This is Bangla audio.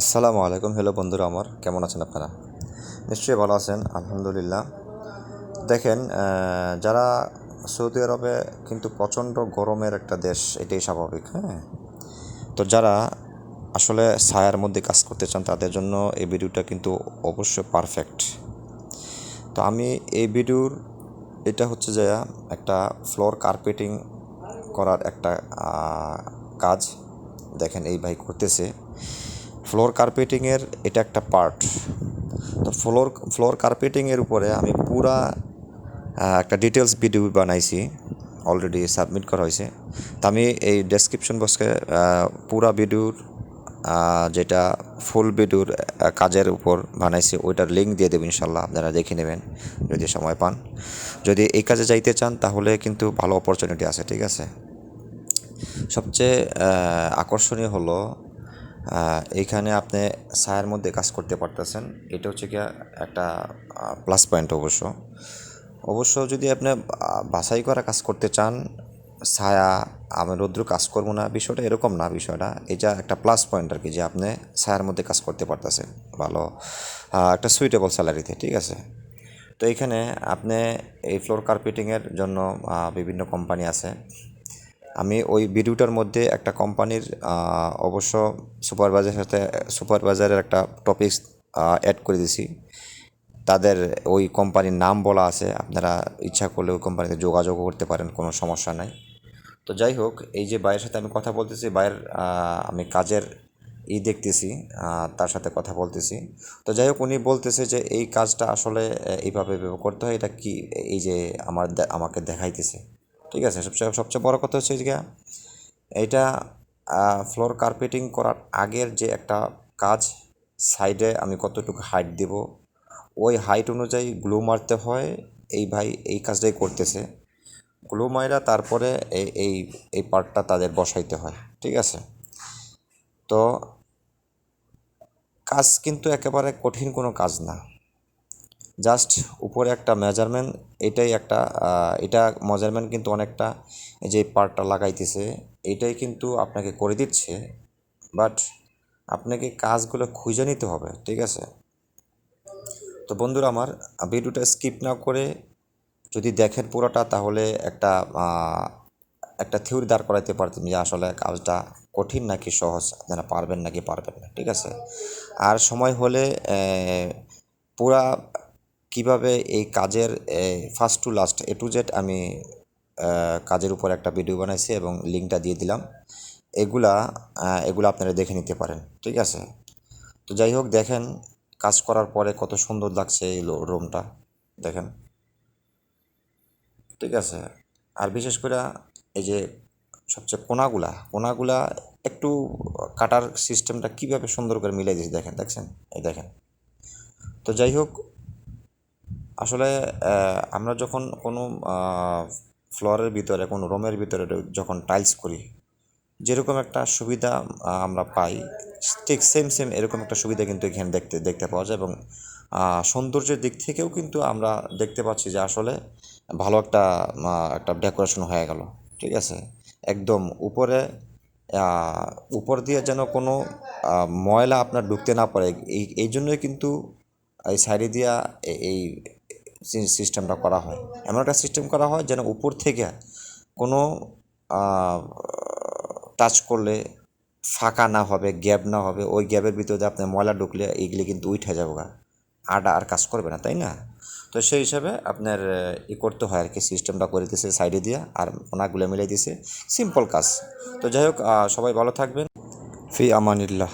আসসালামু আলাইকুম। হ্যালো বন্ধুরা আমার, কেমন আছেন আপনারা? নিশ্চয়ই ভালো আছেন, আলহামদুলিল্লাহ। দেখেন যারা সৌদি আরবে কিন্তু প্রচণ্ড গরমের একটা দেশ, এটাই স্বাভাবিক হ্যাঁ? তো যারা আসলে ছায়ার মধ্যে কাজ করতে চান, তাদের জন্য এই ভিডিওটা কিন্তু অবশ্যই পারফেক্ট তো আমি এই ভিডিওর, এটা হচ্ছে যে একটা ফ্লোর কার্পেটিং করার একটা কাজ। দেখেন, এই ভাই করতেছে। ফ্লোর কার্পেটিংয়ের এটা একটা পার্ট তো ফ্লোর ফ্লোর কার্পেটিংয়ের উপরে আমি পুরা একটা ডিটেলস ভিডিও বানাইছি অলরেডি সাবমিট করা হয়েছে। তো আমি এই ডেসক্রিপশন বক্সে পুরা ভিডিওর যেটা ফুল ভিডিওর কাজের উপর বানাইছি, ওইটার লিঙ্ক দিয়ে দেবেন ইনশাল্লাহ আপনারা দেখে নেবেন, যদি সময় পান। যদি এই কাজে যাইতে চান, তাহলে কিন্তু ভালো অপরচুনিটি আছে, ঠিক আছে? সবচেয়ে আকর্ষণীয় হলো এইখানে আপনি ছায়ার মধ্যে কাজ করতে পারতেছেন। এটা হচ্ছে কি একটা প্লাস পয়েন্ট অবশ্য। অবশ্য যদি আপনি বাছাই করা কাজ করতে চান, ছায়া, আমি রৌদ্র কাজ করব না, বিষয়টা এরকম না, বিষয়টা। এটা একটা প্লাস পয়েন্ট আর কি, যে আপনি ছায়ার মধ্যে কাজ করতে পারতেছেন। ভালো। একটা সুইটেবল স্যালারিতে ঠিক আছে? তো এইখানে আপনি এই ফ্লোর কার্পেটিংয়ের জন্য বিভিন্ন কোম্পানি আছে। আমি ওই ভিডিওটার মধ্যে একটা কোম্পানির অবশ্য সুপারভাইজারের সাথে, সুপারভাইজারের একটা টপিক অ্যাড করে দিছি। তাদের ওই কোম্পানির নাম বলা আছে, আপনারা ইচ্ছা করলে ওই কোম্পানিতে যোগাযোগ করতে পারেন, কোনো সমস্যা নাই। তো যাই হোক, এই যে ভাইয়ের সাথে আমি কথা বলতেছি, ভাইয়ের আমি কাজের ই দেখতেছি তার সাথে কথা বলতেছি। তো যাই হোক, উনি বলতেছে যে এই কাজটা আসলে এইভাবে করতে হয়, এটা কি, এই যে আমার আমাকে দেখাইতেছে। ঠিক আছে, সবচেয়ে সবচেয়ে বড় কথা হচ্ছে যে এইটা ফ্লোর কার্পেটিং করার আগের যে একটা কাজ সাইডে আমি কতটুকু হাইট দেব, ওই হাইট অনুযায়ী গ্লু মারতে হয়, এই ভাই এই কাজটাই করতেছে। গ্লু মাইরা তারপরে এই এই এই পার্টটা তাদের বসাইতে হয়, ঠিক আছে? তো, কাজ কিন্তু একেবারে কঠিন কোনো কাজ না। জাস্ট উপরে একটা মেজারমেন্ট এটাই একটা এটা মেজারমেন্ট কিন্তু অনেকটা যে পার্টটা লাগাইতেছে, এটাই কিন্তু আপনাকে করে দিচ্ছে বাট আপনাকে কাজগুলো খুঁজে নিতে হবে, ঠিক আছে? তো বন্ধুরা আমার ভিডিওটা স্কিপ না করে যদি দেখেন পুরোটা, তাহলে একটা একটা থিওরি দাঁড় করাইতে পারতেন যে আসলে কাজটা কঠিন নাকি সহজ, আপনারা পারবেন নাকি পারবেন না, ঠিক আছে? আর সময় হলে পুরা কীভাবে এই কাজের first to last A to Z আমি কাজের উপর একটা ভিডিও বানাইছি এবং লিঙ্কটা দিয়ে দিলাম। এগুলা এগুলো আপনারা দেখে নিতে পারেন, ঠিক আছে? তো যাই হোক, দেখেন কাজ করার পরে কত সুন্দর লাগছে এই রুমটা, দেখেন। ঠিক আছে? আর বিশেষ করে এই যে সবচেয়ে কোনাগুলা কোনাগুলা একটু কাটার সিস্টেমটা কীভাবে সুন্দর করে মিলাই দিয়েছে, দেখেন, দেখছেন? এই দেখেন। তো যাই হোক আসলে আমরা যখন কোনো ফ্লোরের ভিতরে, কোনো রুমের ভিতরে যখন টাইলস করি, যেরকম একটা সুবিধা আমরা পাই, ঠিক সেম সেম এরকম একটা সুবিধা কিন্তু এখানে দেখতে দেখতে পাওয়া যায় এবং সৌন্দর্যের দিক থেকেও কিন্তু আমরা দেখতে পাচ্ছি যে আসলে ভালো একটা একটা ডেকোরেশন হয়ে গেল, ঠিক আছে? একদম উপরে উপর দিয়ে যেন কোনো ময়লা আপনার ঢুকতে না পারে, এই এই জন্যই কিন্তু এই সাইডে দিয়া এই সিস্টেমটা করা হয়। এমন একটা সিস্টেম করা হয় যেন উপর থেকে কোনো টাচ করলে ফাঁকা না হবে, গ্যাপ না হবে। ওই গ্যাপের ভিতরে আপনার ময়লা ঢুকলে এইগুলি কিন্তু উঠে যাব গা। আটা আর কাজ করবে না, তাই না? তো সেই হিসাবে আপনার, ই করতে হয় আর কি সিস্টেমটা করে দিয়েছে সাইডে দিয়ে আর ওনাগুলো মিলাই দিয়েছে সিম্পল কাজ। তো যাই হোক সবাই ভালো থাকবেন। ফি আমানিল্লাহ।